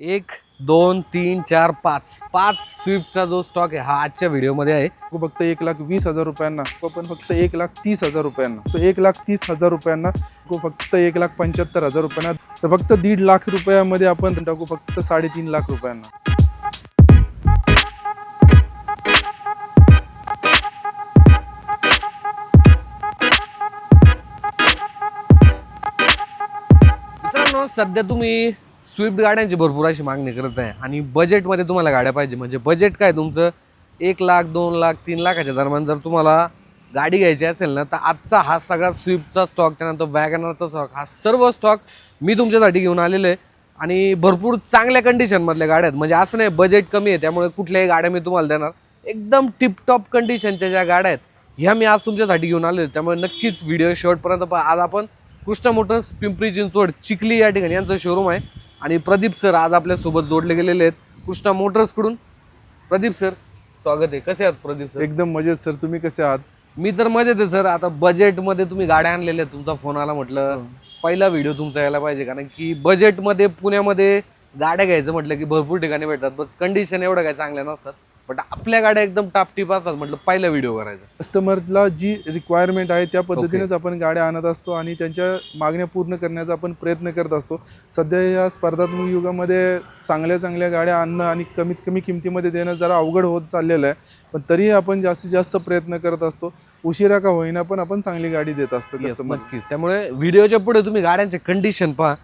एक दोन तीन चार पाच. पाच स्विफ्टचा जो स्टॉक आहे हा आजच्या व्हिडिओमध्ये आहे. तो फक्त एक लाख वीस हजार रुपयांना. तो पण फक्त एक लाख तीस हजार रुपयांना. तो एक लाख तीस हजार रुपयांना. तो फक्त एक लाख पंच्याहत्तर हजार रुपयांना. तर फक्त दीड लाख रुपयामध्ये आपण टाकू फक्त साडेतीन लाख रुपयांना. सध्या तुम्ही स्विफ्ट गाड्यांची भरपूर अशी मागणी करत आहे. आणि बजेटमध्ये तुम्हाला गाड्या पाहिजे. म्हणजे बजेट काय तुमचं? एक लाख दोन लाख तीन लाखाच्या दरम्यान जर तुम्हाला गाडी घ्यायची असेल ना तर आजचा हा सगळा स्विफ्टचा स्टॉक त्यानंतर वॅगनरचा स्टॉक हा सर्व स्टॉक मी तुमच्यासाठी घेऊन आलेलो आहे. आणि भरपूर चांगल्या कंडिशनमधल्या गाड्या आहेत. म्हणजे असं नाही बजेट कमी आहे त्यामुळे कुठल्याही गाड्या मी तुम्हाला देणार. एकदम टिपटॉप कंडिशनच्या ज्या गाड्या आहेत ह्या मी आज तुमच्यासाठी घेऊन आलो आहे. त्यामुळे नक्कीच व्हिडिओ शेवटपर्यंत आज आपण कृष्णा मोटर्स पिंपरी चिंचवड चिखली या ठिकाणी यांचं शोरूम आहे. आणि प्रदीप सर आज आपल्यासोबत जोडले गेलेले आहेत. कृष्णा मोटर्सकडून प्रदीप सर स्वागत आहे. कसे आहात प्रदीप सर? एकदम मजेत सर. तुम्ही कसे आहात? मी तर मजेत आहे सर. आता बजेटमध्ये तुम्ही गाड्या आणलेल्या आहेत. तुमचा फोन आला म्हटलं. पहिला व्हिडिओ तुमचा यायला पाहिजे. कारण की बजेटमध्ये पुण्यामध्ये गाड्या घ्यायचं म्हटलं की भरपूर ठिकाणी भेटतात. पण कंडिशन एवढं काय चांगल्या नसतात. बट आपल्या गाड्या एकदम टापटीप असतात म्हटलं पहिला व्हिडिओ करायचा. कस्टमरला जी रिक्वायरमेंट आहे त्या पद्धतीनेच आपण गाड्या आणत असतो आणि त्यांच्या मागण्या पूर्ण करण्याचा आपण प्रयत्न करत असतो. सध्या या स्पर्धात्मक युगामध्ये चांगल्या चांगल्या गाड्या आणणं आणि कमीत कमी किमतीमध्ये देणं जरा अवघड होत चाललेलं आहे. पण तरीही आपण जास्तीत जास्त प्रयत्न करत असतो. उशिरा का होईना पण आपण चांगली गाडी देत असतो कस्टमर नक्कीच. त्यामुळे व्हिडिओच्या पुढे तुम्ही गाड्यांचे कंडिशन पहा.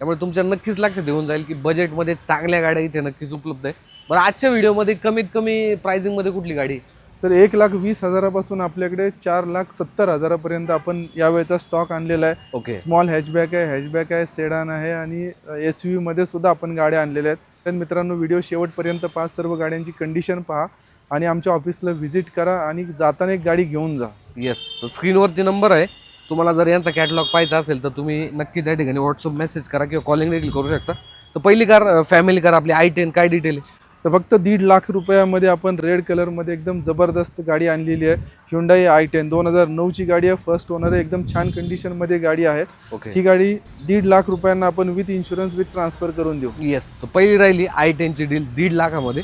त्यामुळे तुमच्या नक्कीच लक्षात येऊन जाईल की बजेटमध्ये चांगल्या गाड्या इथे नक्कीच उपलब्ध आहे. बरं आजच्या व्हिडिओमध्ये कमीत कमी प्राइसिंगमध्ये कुठली गाडी? तर एक लाख वीस हजारापासून आपल्याकडे चार लाख सत्तर हजारापर्यंत आपण यावेळेचा स्टॉक आणलेला आहे. ओके स्मॉल हॅचबॅक आहे हॅचबॅक आहे सेडान आहे आणि एस व्ही मध्ये सुद्धा आपण गाड्या आणलेल्या आहेत. तर मित्रांनो व्हिडिओ शेवटपर्यंत पहा सर्व गाड्यांची कंडिशन पहा आणि आमच्या ऑफिसला व्हिजिट करा आणि जाताना एक गाडी घेऊन जा. येस तर स्क्रीनवरचे नंबर आहे. तुम्हाला जर यांचा कॅटलॉग पाहायचा असेल तर तुम्ही नक्की त्या ठिकाणी व्हॉट्सअप मेसेज करा किंवा कॉलिंग देखील करू शकता. तर पहिली कार फॅमिली कार आपली आय टेन काय डिटेल आहे? तर फक्त दीड लाख रुपयामध्ये आपण रेड कलरमध्ये एकदम जबरदस्त गाडी आणलेली आहे. ह्युंडाई आय टेन दोन हजार नऊची गाडी आहे. फर्स्ट ओनर आहे. एकदम छान कंडिशनमध्ये गाडी आहे. ओके ही गाडी दीड लाख रुपयांना आपण विथ इन्शुरन्स विथ ट्रान्सफर करून देऊ. येस तर पहिली राहिली आय टेनची डील दीड लाखामध्ये.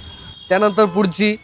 त्यानंतर पुढची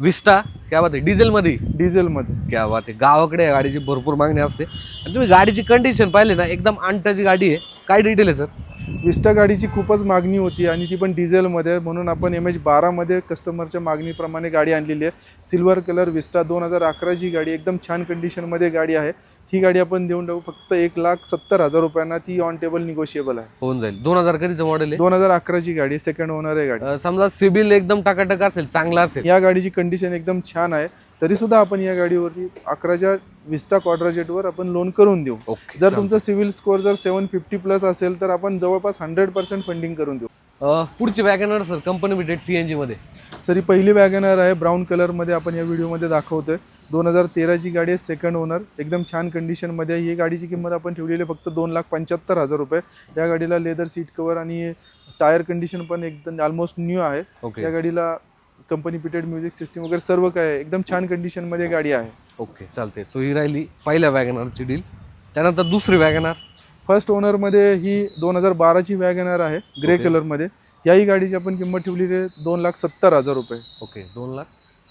विस्टा क्या बात आहे डिझेलमध्ये डिझेलमध्ये क्या बात आहे गावाकडे या गाडीची भरपूर मागणी असते. आणि तुम्ही गाडीची कंडिशन पाहिली ना एकदम अंटाची गाडी आहे. काय डिटेल आहे सर विस्टा गाडीची खूपच मागणी होती आणि ती पण डिझेलमध्ये. म्हणून आपण एम एच बारामध्ये कस्टमरच्या मागणीप्रमाणे गाडी आणलेली आहे. सिल्वर कलर विस्टा दोन हजार अकराची गाडी एकदम छान कंडिशनमध्ये गाडी आहे. ही गाडी आपण देऊन टाकू. फक्त एक लाख सत्तर हजार रुपयांना ती ऑन टेबल निगोशिएबल आहे. होऊन जाईल. दोन हजार कधीचं मॉडेल आहे? दोन हजार अकराची गाडी सेकंड ओनर आहे गाडी. अं, समजा सिबिल एकदम टाकाटक असेल चांगला असेल. या गाडीची कंडिशन एकदम छान आहे. तरी सुद्धा आपण या गाडीवरती अकराच्या विस्टा क्वाड्राजेटवर आपण लोन करून देऊ. ओके जर तुमचा सिव्हिल स्कोअर जर सेवन फिफ्टी प्लस असेल तर आपण जवळपास हंड्रेड पर्सेंट फंडिंग करून देऊ. अं, पुढची WagonR sir company fitted CNG मध्ये. सर ही पहिली वॅगनर आहे. ब्राऊन कलरमध्ये आपण या व्हिडिओमध्ये दाखवतोय. दोन हजार तेराची गाडी आहे सेकंड ओनर एकदम छान कंडिशनमध्ये आहे. ही गाडीची किंमत आपण ठेवलेली आहे फक्त दोन लाख पंच्याहत्तर हजार रुपये. या गाडीला लेदर सीट कवर आणि टायर कंडिशन पण एकदम ऑलमोस्ट न्यू आहे. ओके. या गाडीला कंपनी पिटेड म्युझिक सिस्टीम वगैरे सर्व काय आहे. एकदम छान कंडिशनमध्ये गाडी आहे. ओके चालते सो ही राहिली पहिल्या वॅगनरची डील त्यानंतर दुसरी वॅगनर. फर्स्ट ओनरमध्ये ही दोन हजार बाराची वॅगनर आहे ग्रे Okay. कलरमध्ये याही गाडीची आपण किंमत ठेवलेली आहे दोन लाख सत्तर हजार रुपये. ओके दोन लाख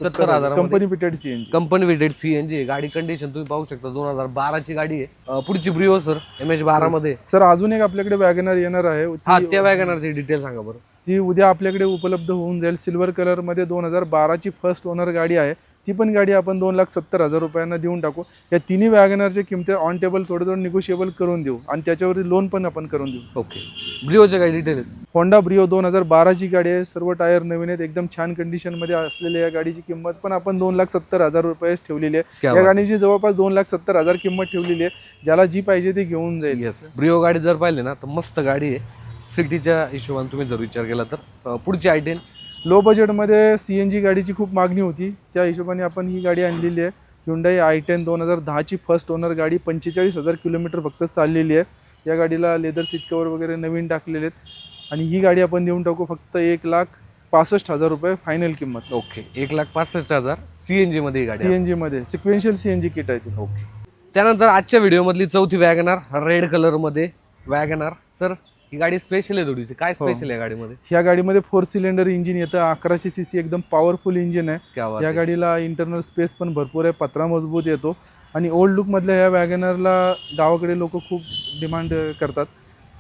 सत्तर हजार. Company fitted C N G company fitted CNG गाडी कंडिशन तुम्ही पाहू शकता. दोन हजार बाराची गाडी आहे. अं, पुढची ब्रिओ सर एम एच बारा मध्ये सर अजून एक आपल्याकडे वॅगनर येणार आहे. हा ती- त्या वॅगनरची डिटेल सांगा बरं. ती उद्या आपल्याकडे उपलब्ध होऊन जाईल. सिल्वर कलरमध्ये दोन हजार बाराची फर्स्ट ओनर गाडी आहे. ती पण गाडी आपण दोन लाख सत्तर हजार रुपयांना देऊन टाकू. या तिन्ही वॅगनरच्या किमती ऑन टेबल थोडं थोडं निगोशिएबल करून देऊ. आणि त्याच्यावरती लोन पण आपण करून देऊ. ओके ब्रिओच्या काही डिटेल होंडा ब्रिओ दोन हजार बाराची गाडी आहे. सर्व टायर नवीन आहेत. एकदम छान कंडिशनमध्ये असलेल्या या गाडीची किंमत पण आपण दोन लाख सत्तर हजार रुपयेच ठेवलेली आहे. या. गाडीची जवळपास दोन लाख सत्तर हजार किंमत ठेवलेली आहे. ज्याला जी पाहिजे ती घेऊन जाईल. येस ब्रिओ गाडी जर पाहिली ना तर मस्त गाडी आहे. सिटीच्या हिशोबाने तुम्ही जर विचार केला तर पुढची आय टेन लो बजेटमध्ये सी एन जी गाडीची खूप मागणी होती. त्या हिशोबाने आपण ही गाडी आणलेली आहे. हुंडाई आय टेन दोन हजार दहाची फर्स्ट ओनर गाडी पंचेचाळीस हजार किलोमीटर फक्त चाललेली आहे. या गाडीला लेदर सीट कवर वगैरे नवीन टाकलेले आहेत. आणि ही गाडी आपण देऊन टाकू फक्त एक लाख पासष्ट हजार रुपये फायनल किंमत. ओके. एक लाख पासष्ट हजार सीएनजी मध्ये ही गाडी सी. एन जीमध्ये sequential C N G kit आहे ती. ओके. त्यानंतर आजच्या व्हिडिओमधली चौथी वॅगनार रेड कलरमध्ये वॅगनार सर ही गाडी स्पेशल आहे थोडीशी काय स्पेशल आहे गाडीमध्ये? ह्या गाडीमध्ये फोर सिलेंडर इंजिन येतं. अकराशे सी सी एकदम पॉवरफुल इंजिन आहे. या. गाडीला इंटरनल स्पेस पण भरपूर आहे. पत्रा मजबूत येतो. आणि ओल्ड लुकमधल्या या वॅगनरला गावाकडे लोक खूप डिमांड करतात.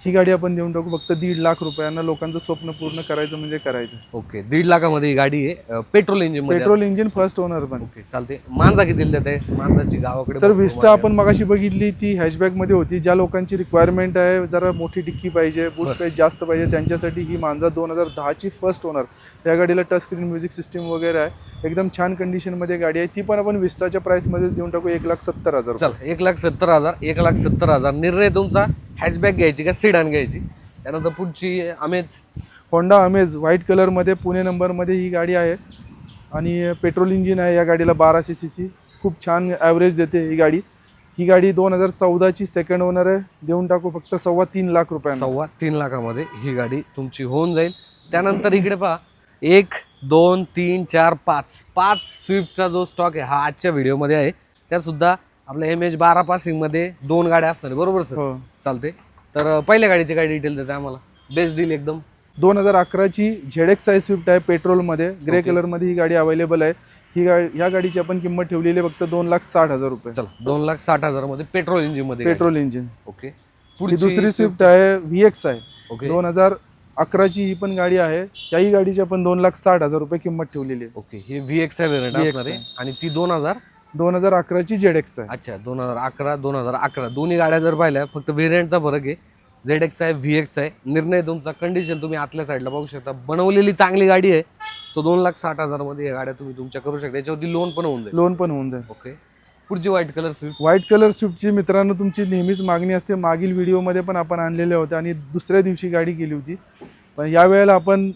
ही गाडी आपण देऊन टाकू. फक्त दीड लाख रुपयांना लोकांचं स्वप्न पूर्ण करायचं म्हणजे करायचं. ओके दीड लाखामध्ये ही गाडी आहे. Petrol engine petrol engine first owner पण. ओके चालते मानजा किती देते मानजाची गावाकडे सर विस्टा आपण मगाशी बघितली ती हॅशबॅगमध्ये होती. ज्या लोकांची रिक्वायरमेंट आहे जरा मोठी डिक्की पाहिजे बूट स्पेस जास्त पाहिजे त्यांच्यासाठी ही मांजा दोन हजार दहाची फर्स्ट ओनर या गाडीला टच स्क्रीन म्युझिक सिस्टीम वगैरे आहे. एकदम छान कंडिशनमध्ये गाडी आहे. ती पण आपण विस्टाच्या प्राइसमध्ये देऊन टाकू. एक लाख सत्तर हजार. आहे. एक लाख सत्तर हजार एक लाख सत्तर हजार. निर्णय तुमचा? हॅचबॅक घ्यायची का सिडान घ्यायची? त्यानंतर पुढची अमेज. होंडा अमेज व्हाईट कलरमध्ये पुणे नंबरमध्ये ही गाडी आहे. आणि पेट्रोल इंजिन आहे या गाडीला बाराशे सी सी खूप छान ॲव्हरेज देते ही गाडी. ही गाडी दोन हजार चौदाची सेकंड ओनर आहे. देऊन टाकू फक्त सव्वा तीन लाख रुपयांना. सव्वा तीन लाखामध्ये ही गाडी तुमची होऊन जाईल. त्यानंतर इकडे पहा. एक दोन तीन चार पाच. पाच स्विफ्टचा जो स्टॉक आहे हा आजच्या व्हिडिओमध्ये आहे. त्या आपल्या एम एच बारा पासिंगमध्ये दोन गाड्या असणार आहे. बरोबर सर? हो. चालते तर पहिल्या गाडीची काय डिटेल देते आम्हाला? बेस्ट डील एकदम. दोन हजार अकराची झेडेक्स आय स्विफ्ट आहे पेट्रोलमध्ये. Grey Okay. कलरमध्ये ही गाडी अवेलेबल आहे. ही गाडी या गाडीची आपण किंमत ठेवलेली आहे फक्त दोन लाख साठ हजार रुपये. चला दोन लाख साठ हजारामध्ये पेट्रोल इंजिनमध्ये पेट्रोल इंजिन. ओके ही दुसरी स्विफ्ट आहे व्ही एक्स आहे. ओके दोन हजार अकराची ही पण गाडी आहे. त्याही गाडीची आपण दोन लाख साठ हजार रुपये किंमत ठेवलेली आहे. ओके हे व्ही एक्स VX आहे. आणि ती दोन हजार दोन हजार अकराची झेडेक्स आहे. अच्छा दोन हजार अकरा दोन हजार अकरा. दोन्ही गाड्या जर पाहिल्या फक्त व्हेरियंटचा फरक आहे. झेड एक्स आहे व्ही एक्स आहे. निर्णय तुमचा कंडिशन तुम्ही आतल्या साईडला बघू शकता. बनवलेली चांगली गाडी आहे. सो दोन लाख साठ हजारमध्ये या गाड्या तुम्ही तुमच्या करू शकता. याच्यावरती लोन पण होऊन जाईल. लोन पण होऊन जाईल. ओके पुढची white colour Swift white colour स्विफ्टची मित्रांनो तुमची नेहमीच मागणी असते. मागील व्हिडिओमध्ये पण आपण आणलेले होते आणि दुसऱ्या दिवशी गाडी गेली होती. पण यावेळेला आपण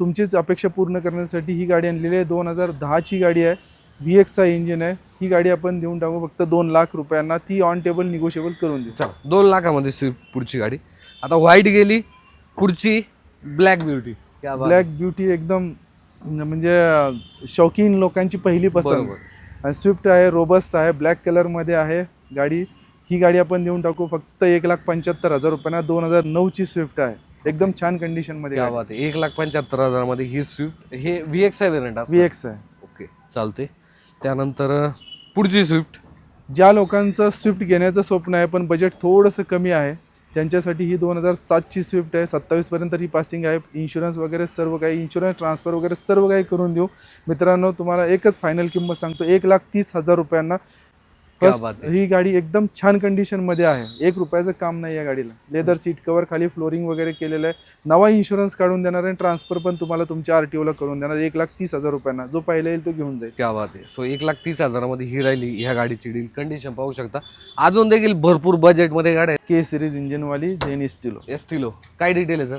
तुमचीच अपेक्षा पूर्ण करण्यासाठी ही गाडी आणलेली आहे. दोन हजार दहाची गाडी आहे. व्ही एक्सचा इंजिन आहे. ही गाडी आपण देऊन टाकू. फक्त दोन लाख रुपयांना ती ऑन टेबल निगोशिएबल करून देऊ. चला दोन लाखामध्ये स्विफ्ट पुढची गाडी. आता व्हाईट गेली पुढची ब्लॅक ब्युटी ब्लॅक ब्युटी एकदम म्हणजे शौकीन लोकांची पहिली पसंत. आणि स्विफ्ट आहे रोबस्ट आहे ब्लॅक कलरमध्ये आहे गाडी. ही गाडी आपण देऊन टाकू. फक्त एक लाख पंच्याहत्तर हजार रुपयांना दोन हजार नऊची स्विफ्ट आहे. एकदम छान कंडिशनमध्ये एक लाख पंच्याहत्तर हजारामध्ये ही स्विफ्ट हे व्ही एक्स आहे व्ही एक्स आहे ओके चालते त्यानंतर पुढची स्विफ्ट. ज्या लोकांचं स्विफ्ट घेण्याचं स्वप्न आहे पण बजेट थोडंसं कमी आहे त्यांच्यासाठी ही दोन हजार सातची स्विफ्ट आहे. सत्तावीसपर्यंत ही पासिंग आहे. इन्शुरन्स वगैरे सर्व काही इन्शुरन्स ट्रान्सफर वगैरे सर्व काही करून देऊ. मित्रांनो तुम्हाला एकच फायनल किंमत सांगतो. एक लाख तीस हजार रुपयांना ही। गाडी एकदम छान कंडिशनमध्ये आहे. एक रुपयाचं काम नाही या गाडीला. लेदर सीट कवर खाली फ्लोरिंग वगैरे केलेलं आहे. नवा इन्शुरन्स काढून देणार आहे ट्रान्सफर पण तुम्हाला तुमच्या आर टी ओला करून देणार एक लाख तीस हजार रुपयांना. जो पहिला येईल तो घेऊन जाईल. क्या बात आहे सो एक लाख तीस हजारामध्ये ही राहिली ह्या गाडीची डील कंडिशन पाहू शकता. अजून देखील भरपूर बजेटमध्ये गाड्या के सिरीज इंजिनवाली जेन स्टिलो आहेत एस लो काय डिटेल आहे सर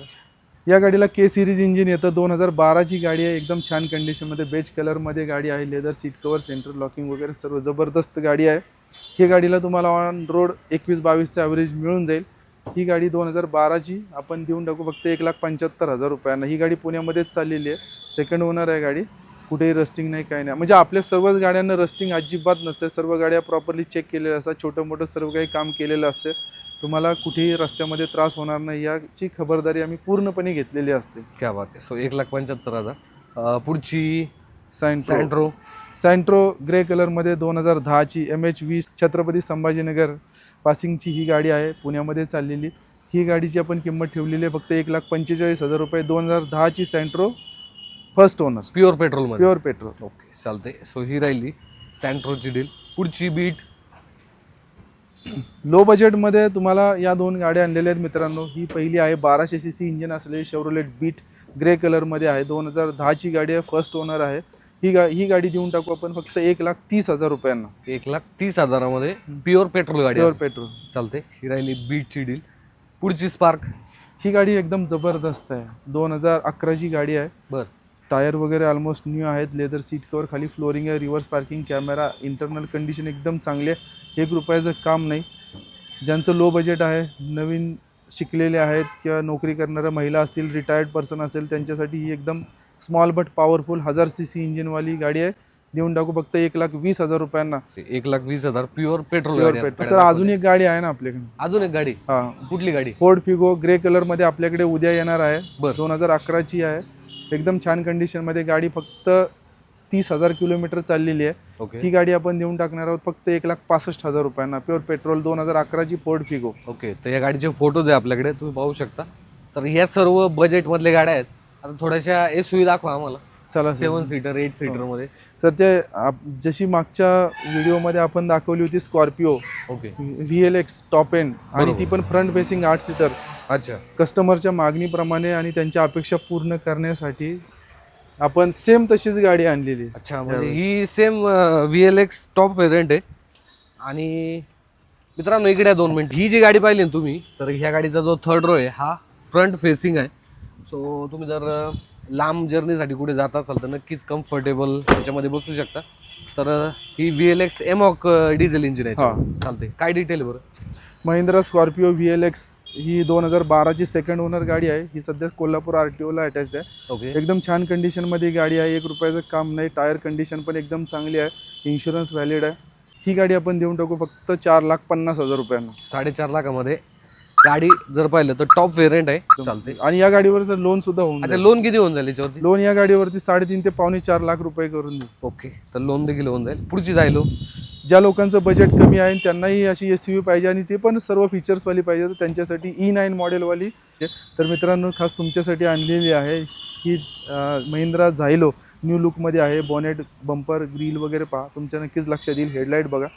या गाडीला के सिरीज इंजिन येतं. दोन हजार बाराची गाडी आहे. एकदम छान कंडिशनमध्ये बेज कलरमध्ये गाडी आहे. Leather seat cover centre locking वगैरे सर्व जबरदस्त गाडी आहे. ही गाडीला तुम्हाला ऑन रोड एकवीस बावीसचं ॲव्हरेज मिळून जाईल. ही गाडी दोन हजार बाराची आपण देऊन टाकू फक्त एक लाख पंच्याहत्तर हजार रुपयांना. ही गाडी पुण्यामध्येच चाललेली आहे. सेकंड ओनर आहे गाडी. कुठेही रस्टिंग नाही काही नाही. म्हणजे आपल्या सर्वच गाड्यांना रस्टिंग अजिबात नसते. सर्व गाड्या प्रॉपरली चेक केलेल्या असतात. छोटं मोठं सर्व काही काम केलेलं असते. तुम्हाला कुठेही रस्त्यामध्ये त्रास होणार नाही याची खबरदारी आम्ही पूर्णपणे घेतलेली असते. क्या बात आहे. सो एक लाख पंच्याहत्तर हजार. पुढची सँट्रो सँट्रो सँट्रो ग्रे कलरमध्ये दोन हजार दहाची एम एच वीस छत्रपती संभाजीनगर पासिंगची ही गाडी आहे पुण्यामध्ये चाललेली. ही गाडीची आपण किंमत ठेवलेली आहे फक्त एक लाख पंचेचाळीस हजार रुपये. दोन हजार दहाची सँट्रो फर्स्ट ओनर प्युअर पेट्रोलमध्ये प्युअर पेट्रोल ओके चालते सो ही राहिली सँट्रोची डील पुढची बीट लो बजेटमध्ये तुम्हाला या दोन गाड्या आणलेल्या आहेत मित्रांनो. ही पहिली आहे बाराशे सी सी इंजिन असलेली शेवरोलेट बीट ग्रे कलरमध्ये आहे. दोन हजार दहाची गाडी आहे. फर्स्ट ओनर आहे. ही गा ही गाडी देऊन टाकू आपण फक्त एक लाख तीस हजार रुपयांना. एक लाख तीस हजारामध्ये प्युअर पेट्रोल गाडी प्युअर. पेट्रोल चालते ही राहिली बीटची डील पुढची स्पार्क ही गाडी एकदम जबरदस्त आहे. दोन हजार अकराची गाडी आहे. बर. टायर वगैरे ऑलमोस्ट न्यू आहेत. लेदर सीट कवर खाली फ्लोरिंग आहे reverse parking camera internal condition एकदम चांगली आहे. एक रुपयाचं काम नाही. ज्यांचं लो बजेट आहे नवीन शिकलेले आहेत किंवा नोकरी करणाऱ्या महिला असतील रिटायर्ड पर्सन असेल त्यांच्यासाठी ही एकदम स्मॉल बट पॉवरफुल हजार सी सी इंजिनवाली गाडी आहे. देऊन टाकू फक्त एक लाख वीस हजार रुपयांना. एक लाख वीस हजार प्युअर पेट्रोल पेट्रोल सर अजून एक गाडी आहे ना आपल्याकडे? अजून एक गाडी? हा. कुठली गाडी? फोर्ड फिगो ग्रे कलरमध्ये आपल्याकडे उद्या येणार आहे. दोन हजार अकराची आहे. एकदम छान कंडिशनमध्ये गाडी फक्त तीस हजार किलोमीटर चाललेली आहे. ओके ती गाडी आपण देऊन टाकणार आहोत फक्त एक लाख पासष्ट हजार रुपयांना. प्युअर पेट्रोल दोन हजार अकराची फोर्ड फिगो ओके तर या गाडीचे फोटोज आहे आपल्याकडे तुम्ही पाहू शकता. तर या सर्व बजेट मधले गाड्या आहेत. आता थोड्याशा एस दाखवा आम्हाला. चला सेवन सीटर एट सीटरमध्ये. सर ते जशी मागच्या व्हिडिओमध्ये आपण दाखवली होती Scorpio okay V L X top end आणि. ती पण फ्रंट फेसिंग आठ सीटर अच्छा. कस्टमरच्या मागणीप्रमाणे आणि त्यांच्या अपेक्षा पूर्ण करण्यासाठी आपण सेम तशीच गाडी आणलेली आहे. अच्छा म्हणजे. ही same V L X top variant आहे. आणि मित्रांनो इकडे या दोन मिनिट ही जी गाडी पाहिली ना तुम्ही तर ह्या गाडीचा जो थर्ड रो आहे हा फ्रंट फेसिंग आहे. सो तुम्ही जर अं, लांब जर्नीसाठी कुठे जात असाल तर नक्कीच कम्फर्टेबल त्याच्यामध्ये बसू शकता. तर अं, ही V L X mHawk diesel engine आहे हा. चालते काय डिटेल बरं? Mahindra Scorpio V L X ही दोन हजार बाराची सेकंड ओनर गाडी आहे. ही सध्या कोल्हापूर आर टी ओला अटॅच्ड आहे. ओके एकदम छान कंडिशनमध्ये गाडी आहे. एक रुपयाचं काम नाही. टायर कंडिशन पण एकदम चांगली आहे. इन्शुरन्स व्हॅलिड आहे. ही गाडी आपण देऊन टाकू फक्त चार लाख पन्नास हजार रुपयांना. साडेचार लाखामध्ये गाडी जर पाहिलं तर टॉप व्हेरियंट आहे. चालते आणि या गाडीवर सर लोन सुद्धा होऊन अच्छा लोन किती होऊन जाईल याच्यावरती? लोन या गाडीवरती साडेतीन ते पावणे चार लाख रुपये करून देऊ ओके तर लोन देखील होऊन जाईल. पुढची जाईल ज्या लोकांचं बजेट कमी आहे त्यांनाही अशी एस यू पाहिजे आणि ते पण सर्व फीचर्सवाली पाहिजे. तर त्यांच्यासाठी ई नाईन मॉडेलवाली तर मित्रांनो खास तुमच्यासाठी आणलेली आहे ही अं, महिंद्रा झायलो न्यू लुकमध्ये आहे. बॉनेट बंपर ग्रिल वगैरे पहा. तुमच्या नक्कीच लक्षात येईल. हेडलाईट बघा.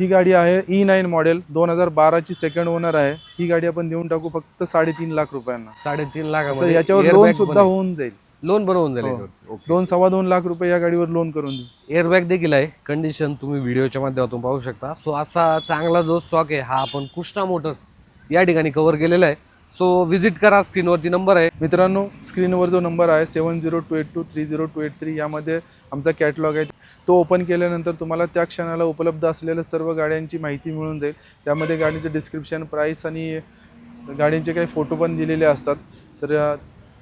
ही गाडी आहे ई नाईन मॉडेल दोन हजार बाराची सेकंड ओनर आहे. ही गाडी आपण देऊन टाकू फक्त साडेतीन लाख रुपयांना. साडेतीन लाखामध्ये याच्यावर लोन सुद्धा. होऊन जाईल. लोन होऊन जाईल हो. याच्यावरती. ओके. दोन सव्वा दोन लाख रुपये या गाडीवर लोन करून देऊ एअरबॅग देखील आहे. कंडिशन तुम्ही व्हिडिओच्या माध्यमातून पाहू शकता. सो असा चांगला जो स्टॉक आहे हा आपण कृष्णा मोटर्स या ठिकाणी कव्हर केलेला आहे. सो व्हिजिट करा स्क्रीनवरती नंबर आहे. मित्रांनो स्क्रीनवर जो नंबर आहे seven zero two eight two three zero two eight three यामध्ये आमचा कॅटलॉग आहे. तो ओपन केल्यानंतर तुम्हाला त्या क्षणाला उपलब्ध असलेल्या सर्व गाड्यांची माहिती मिळून जाईल. त्यामध्ये गाडीचं डिस्क्रिप्शन प्राईस आणि गाडींचे काही फोटो पण दिलेले असतात. तर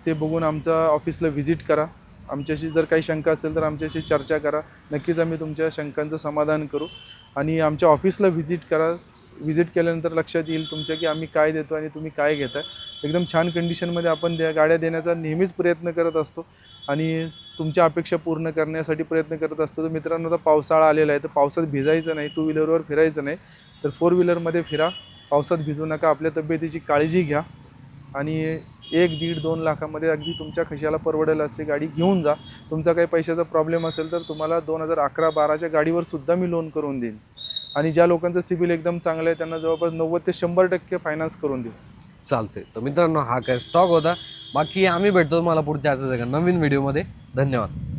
ते बघून आमचा ऑफिसला व्हिजिट करा. आमच्याशी जर काही शंका असेल तर आमच्याशी चर्चा करा. नक्कीच आम्ही तुमच्या शंकांचं समाधान करू. आणि आमच्या ऑफिसला व्हिजिट करा. व्हिजिट केल्यानंतर लक्षात येईल तुमच्या की आम्ही काय देतो आणि तुम्ही काय घेताय. एकदम छान कंडिशनमध्ये आपण द्या गाड्या देण्याचा नेहमीच प्रयत्न करत असतो. आणि तुमच्या अपेक्षा पूर्ण करण्यासाठी प्रयत्न करत असतो. तर मित्रांनो आता पावसाळा आलेला आहे तर पावसात भिजायचं नाही टू व्हीलरवर फिरायचं नाही. तर फोर व्हीलरमध्ये फिरा पावसात भिजू नका आपल्या तब्येतीची काळजी घ्या. आणि एक दीड दोन लाखामध्ये अगदी तुमच्या खशाला परवडेल अशी गाडी घेऊन जा. तुमचा काही पैशाचा प्रॉब्लेम असेल तर तुम्हाला दोन हजार अकरा बाराच्या गाडीवर सुद्धा मी लोन करून देईन. आणि ज्या लोकांचं सिबिल एकदम चांगलं आहे त्यांना जवळपास नव्वद ते शंभर टक्के फायनान्स करून देऊ. चालते तर मित्रांनो हा काय स्टॉक होता. बाकी आम्ही भेटतो तुम्हाला पुढच्या असं नवीन व्हिडिओमध्ये धन्यवाद.